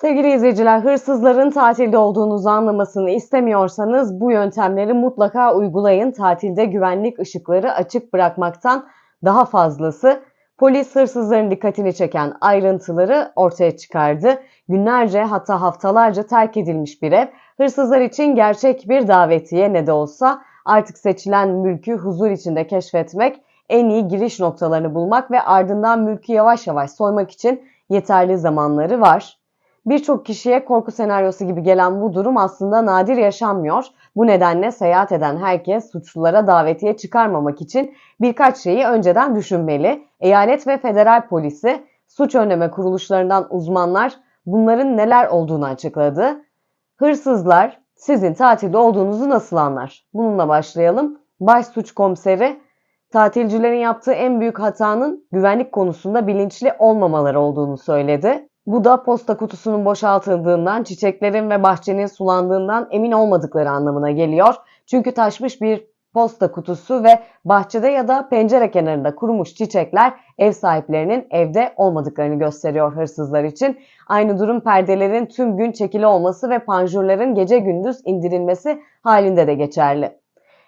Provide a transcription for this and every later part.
Sevgili izleyiciler, hırsızların tatilde olduğunuzu anlamasını istemiyorsanız bu yöntemleri mutlaka uygulayın. Tatilde güvenlik ışıkları açık bırakmaktan daha fazlası. Polis hırsızların dikkatini çeken ayrıntıları ortaya çıkardı. Günlerce hatta haftalarca terk edilmiş bir ev. Hırsızlar için gerçek bir davetiye ne de olsa artık seçilen mülkü huzur içinde keşfetmek, en iyi giriş noktalarını bulmak ve ardından mülkü yavaş yavaş soymak için yeterli zamanları var. Birçok kişiye korku senaryosu gibi gelen bu durum aslında nadir yaşanmıyor. Bu nedenle seyahat eden herkes suçlulara davetiye çıkarmamak için birkaç şeyi önceden düşünmeli. Eyalet ve federal polisi, suç önleme kuruluşlarından uzmanlar bunların neler olduğunu açıkladı. Hırsızlar sizin tatilde olduğunuzu nasıl anlar? Bununla başlayalım. Baş suç komiseri tatilcilerin yaptığı en büyük hatanın güvenlik konusunda bilinçli olmamaları olduğunu söyledi. Bu da posta kutusunun boşaltıldığından, çiçeklerin ve bahçenin sulandığından emin olmadıkları anlamına geliyor. Çünkü taşmış bir posta kutusu ve bahçede ya da pencere kenarında kurumuş çiçekler ev sahiplerinin evde olmadıklarını gösteriyor hırsızlar için. Aynı durum perdelerin tüm gün çekili olması ve panjurların gece gündüz indirilmesi halinde de geçerli.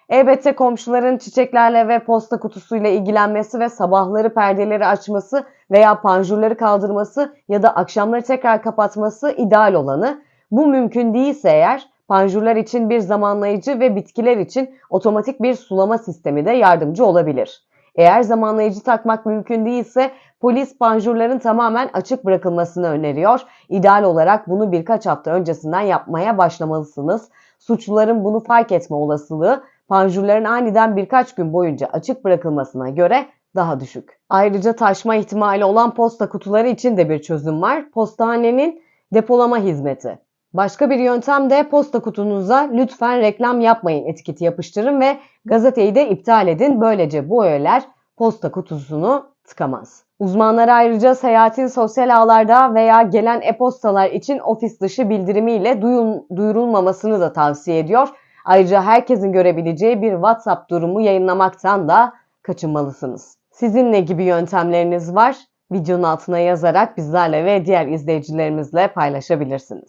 Elbette komşuların çiçeklerle ve posta kutusuyla ilgilenmesi ve sabahları perdeleri açması veya panjurları kaldırması ya da akşamları tekrar kapatması ideal olanı. Bu mümkün değilse eğer panjurlar için bir zamanlayıcı ve bitkiler için otomatik bir sulama sistemi de yardımcı olabilir. Eğer zamanlayıcı takmak mümkün değilse polis panjurların tamamen açık bırakılmasını öneriyor. İdeal olarak bunu birkaç hafta öncesinden yapmaya başlamalısınız. Suçluların bunu fark etme olasılığı panjurların aniden birkaç gün boyunca açık bırakılmasına göre daha düşük. Ayrıca taşma ihtimali olan posta kutuları için de bir çözüm var. Postanenin depolama hizmeti. Başka bir yöntem de posta kutunuza lütfen reklam yapmayın etiketi yapıştırın ve gazeteyi de iptal edin. Böylece bu öğeler posta kutusunu tıkamaz. Uzmanlar ayrıca seyahatin sosyal ağlarda veya gelen e-postalar için ofis dışı bildirimiyle duyun, duyurulmamasını da tavsiye ediyor. Ayrıca herkesin görebileceği bir WhatsApp durumu yayınlamaktan da kaçınmalısınız. Sizin ne gibi yöntemleriniz var? Videonun altına yazarak bizlerle ve diğer izleyicilerimizle paylaşabilirsiniz.